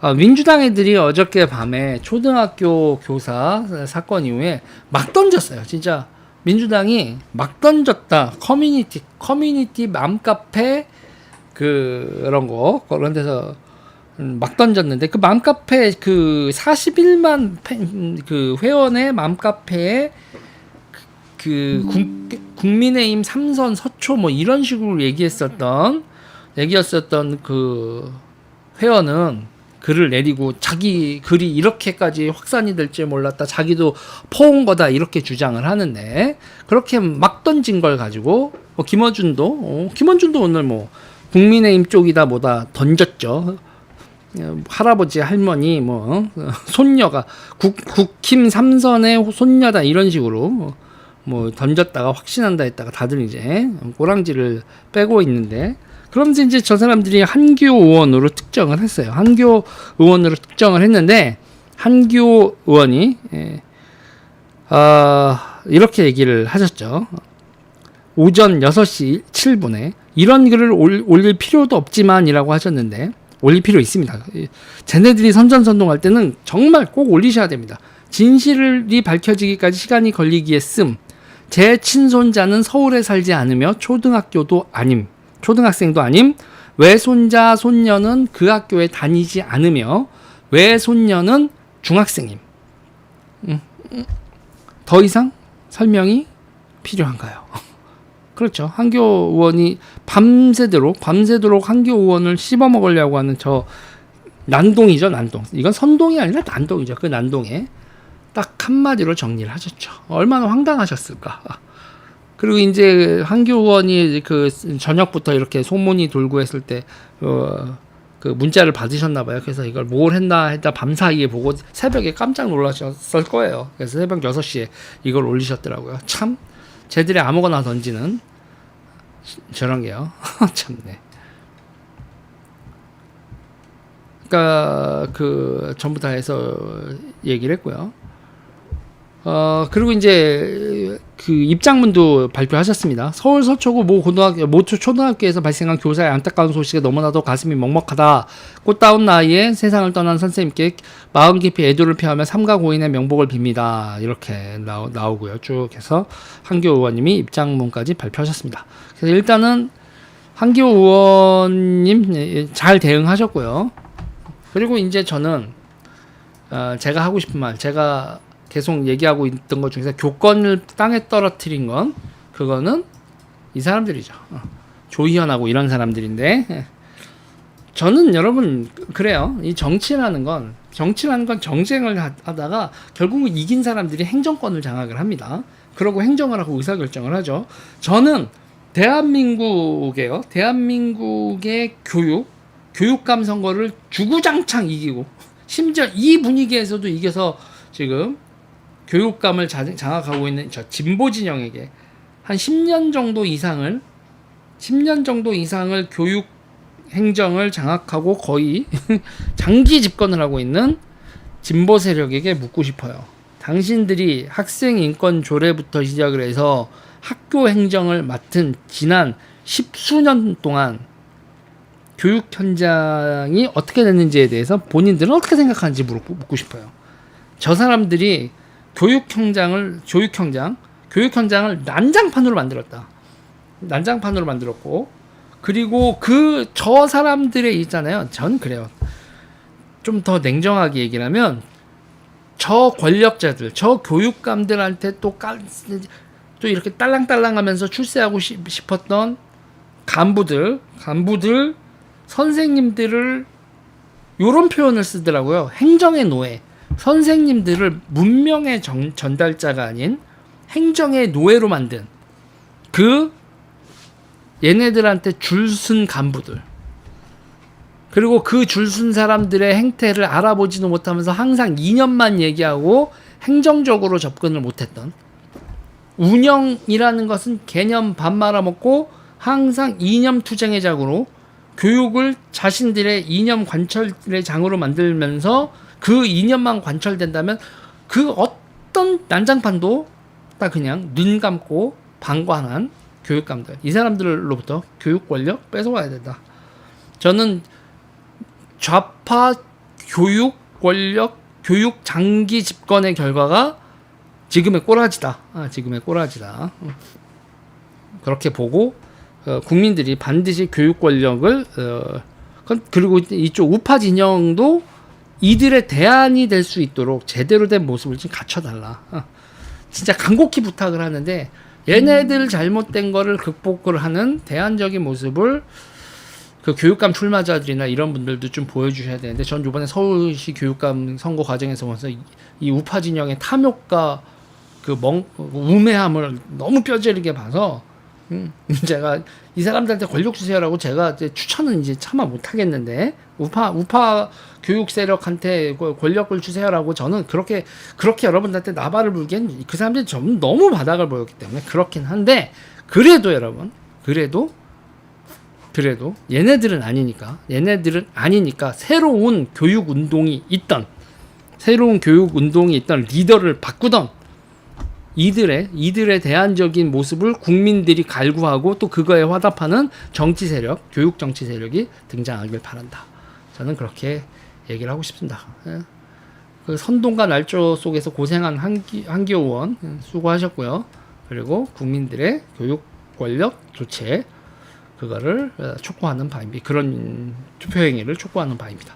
아, 민주당 애들이 어저께 밤에 초등학교 교사 사건 이후에 막 던졌어요. 진짜 민주당이 막 던졌다. 커뮤니티 커뮤니티 맘카페 그런 거 그런 데서 음, 막 던졌는데 그 맘카페 그 41만 팬, 그 회원의 맘카페에 그 국, 국민의힘 삼선 서초 뭐 이런 식으로 얘기했었던 얘기했었던 그 회원은 글을 내리고 자기 글이 이렇게까지 확산이 될 줄 몰랐다. 자기도 퍼온 거다 이렇게 주장을 하는데 그렇게 막 던진 걸 가지고 뭐 김어준도 어, 김어준도 오늘 뭐 국민의힘 쪽이다 뭐다 던졌죠. 어, 할아버지 할머니 뭐 어, 손녀가 국 국힘 삼선의 손녀다 이런 식으로 뭐, 뭐 던졌다가 확신한다 했다가 다들 이제 꼬랑지를 빼고 있는데 그러면서 이제 저 사람들이 한교 의원으로 특정을 했어요. 한교 의원으로 특정을 했는데 한교 의원이 예, 아, 이렇게 얘기를 하셨죠. 오전 6시 7분에 이런 글을 올, 올릴 필요도 없지만이라고 하셨는데 올릴 필요 있습니다. 이, 쟤네들이 선전선동할 때는 정말 꼭 올리셔야 됩니다. 진실이 밝혀지기까지 시간이 걸리기에 씀. 제 친손자는 서울에 살지 않으며 초등학교도 아님, 초등학생도 아님, 외손자 손녀는 그 학교에 다니지 않으며 외손녀는 중학생임. 음, 음. 더 이상 설명이 필요한가요? 그렇죠. 한교 의원이 밤새도록 밤새도록 한교 의원을 씹어 먹으려고 하는 저 난동이죠, 난동. 이건 선동이 아니라 난동이죠. 그 난동에 딱 한마디로 정리를 하셨죠. 얼마나 황당하셨을까. 그리고 이제 한교 의원이 그 저녁부터 이렇게 소문이 돌고 했을 때, 어, 그 문자를 받으셨나 봐요. 그래서 이걸 뭘 했나 했다 밤 사이에 보고 새벽에 깜짝 놀라셨을 거예요. 그래서 새벽 6시에 이걸 올리셨더라고요. 참, 쟤들이 아무거나 던지는 저런 게요. 참네. 그러니까 그 전부 다 해서 얘기를 했고요. 어 그리고 이제 그 입장문도 발표하셨습니다. 서울 서초구 모 고등학교 모 초등학교에서 발생한 교사의 안타까운 소식에 너무나도 가슴이 먹먹하다. 꽃다운 나이에 세상을 떠난 선생님께 마음 깊이 애도를 표하며 삼가 고인의 명복을 빕니다. 이렇게 나오, 나오고요. 쭉 해서 한교 의원님이 입장문까지 발표하셨습니다. 그래서 일단은 한교 의원님 예, 잘 대응하셨고요. 그리고 이제 저는 어, 제가 하고 싶은 말, 제가 계속 얘기하고 있던 것 중에서 교권을 땅에 떨어뜨린 건 그거는 이 사람들이죠. 어, 조희연하고 이런 사람들인데 예. 저는 여러분 그래요. 이 정치라는 건 정치라는 건 정쟁을 하- 하다가 결국은 이긴 사람들이 행정권을 장악을 합니다. 그러고 행정을 하고 의사결정을 하죠. 저는 대한민국에요. 대한민국의 교육, 교육감 선거를 주구장창 이기고 심지어 이 분위기에서도 이겨서 지금 교육감을 자- 장악하고 있는 저 진보 진영에게 한 10년 정도 이상을 10년 정도 이상을 교육 행정을 장악하고 거의 장기 집권을 하고 있는 진보 세력에게 묻고 싶어요. 당신들이 학생 인권 조례부터 시작을 해서 학교 행정을 맡은 지난 십수년 동안 교육 현장이 어떻게 됐는지에 대해서 본인들은 어떻게 생각하는지 물고, 싶어요. 저 사람들이 교육 현장을 교육 현장 교육 현장을 난장판으로 만들었다. 난장판으로 만들었고 그리고 그 저 사람들의 있잖아요. 전 그래요. 좀 더 냉정하게 얘기를 하면 저 권력자들, 저 교육감들한테 또 깔, 또 이렇게 딸랑딸랑하면서 출세하고 싶- 싶었던 간부들, 간부들, 선생님들을 요런 표현을 쓰더라고요. 행정의 노예. 선생님들을 문명의 정- 전달자가 아닌 행정의 노예로 만든 그 얘네들한테 줄쓴 간부들. 그리고 그 줄쓴 사람들의 행태를 알아보지도 못하면서 항상 이념만 얘기하고 행정적으로 접근을 못했던 운영이라는 것은 개념 밥 말아먹고 항상 이념 투쟁의 장으로 교육을 자신들의 이념 관철의 장으로 만들면서 그 이념만 관철된다면 그 어떤 난장판도 딱 그냥 눈 감고 방관한 교육감들 이 사람들로부터 교육 권력 뺏어와야 된다. 저는 좌파 교육 권력, 교육 장기 집권의 결과가 지금의 꼬라지다. 아, 지금의 꼬라지다. 음. 그렇게 보고 어, 국민들이 반드시 교육 권력을 어, 그리고 이쪽 우파 진영도 이들의 대안이 될 수 있도록 제대로 된 모습을 좀 갖춰달라. 어. 진짜 간곡히 부탁을 하는데 얘네들 잘못된 거를 극복을 하는 대안적인 모습을 그 교육감 출마자들이나 이런 분들도 좀 보여주셔야 되는데 전 이번에 서울시 교육감 선거 과정에서 보면서 이, 이 우파 진영의 탐욕과 그 멍, 우매함을 너무 뼈저리게 봐서 음, 제가 이 사람들한테 권력 주세요라고 제가 이제 추천은 이제 차마 못 하겠는데 우파 우파 교육 세력한테 그 권력을 주세요라고 저는 그렇게 그렇게 여러분들한테 나발을 불기엔 그 사람들이 좀 너무 바닥을 보였기 때문에 그렇긴 한데 그래도 여러분 그래도 그래도 얘네들은 아니니까 얘네들은 아니니까 새로운 교육 운동이 있던 새로운 교육 운동이 있던 리더를 바꾸던 이들의 이들의 대안적인 모습을 국민들이 갈구하고 또 그거에 화답하는 정치 세력, 교육 정치 세력이 등장하길 바란다. 저는 그렇게 얘기를 하고 싶습니다. 예. 그 선동과 날조 속에서 고생한 한기, 한기호 의원 예, 수고하셨고요. 그리고 국민들의 교육 권력 교체 그거를 어, 촉구하는 바입니다. 그런 투표 행위를 촉구하는 바입니다.